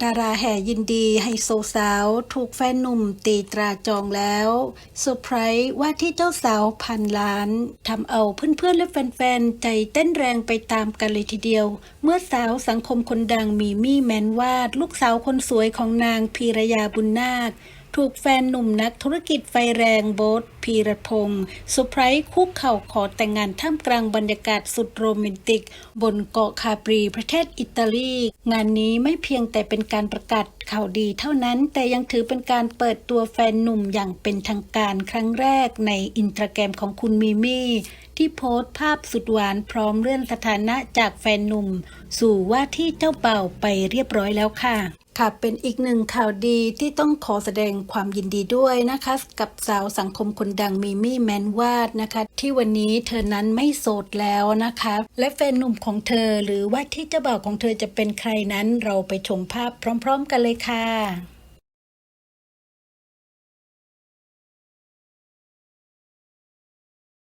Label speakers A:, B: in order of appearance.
A: ดาราแห่ยินดีไฮโซสาว ถูกแฟนหนุ่มตีตราจองแล้วเซอร์ไพรส์ว่าที่เจ้าสาวพันล้านทำเอาเพื่อนๆและแฟนๆ ใจเต้นแรงไปตามกันเลยทีเดียว เมื่อสาวสังคมคนดังมีมี่แมนวาด ลูกสาวคนสวยของนางพีรยาบุญนาค ถูกแฟนหนุ่มนักธุรกิจไฟแรงโบทพีรพงศ์เซอร์ไพรส์คุกเข่าขอแต่งงานท่ามกลางบรรยากาศสุดโรแมนติก บนเกาะคาปรีประเทศอิตาลี งานนี้ไม่เพียงแต่เป็นการประกาศข่าวดีเท่านั้น แต่ยังถือเป็นการเปิดตัวแฟนหนุ่มอย่างเป็นทางการครั้งแรกในอินสตาแกรมของคุณมิมี่ที่โพสต์ภาพสุดหวานพร้อมเลื่อนสถานะจากแฟนหนุ่ม สู่ว่าที่เจ้าเบ่าไปเรียบร้อยแล้วค่ะ ค่ะเป็นอีกหนึ่งข่าวดีที่ต้องขอแสดงความยินดีด้วยนะคะ กับสาวสังคมคนดังมิมี่แมนวาดนะคะ ที่วันนี้เธอนั้นไม่โสดแล้วนะคะ และแฟนหนุ่มของเธอหรือว่าที่เจ้าบ่าวของเธอจะเป็นใครนั้นเราไปชมภาพพร้อม ๆ กันเลยค่ะ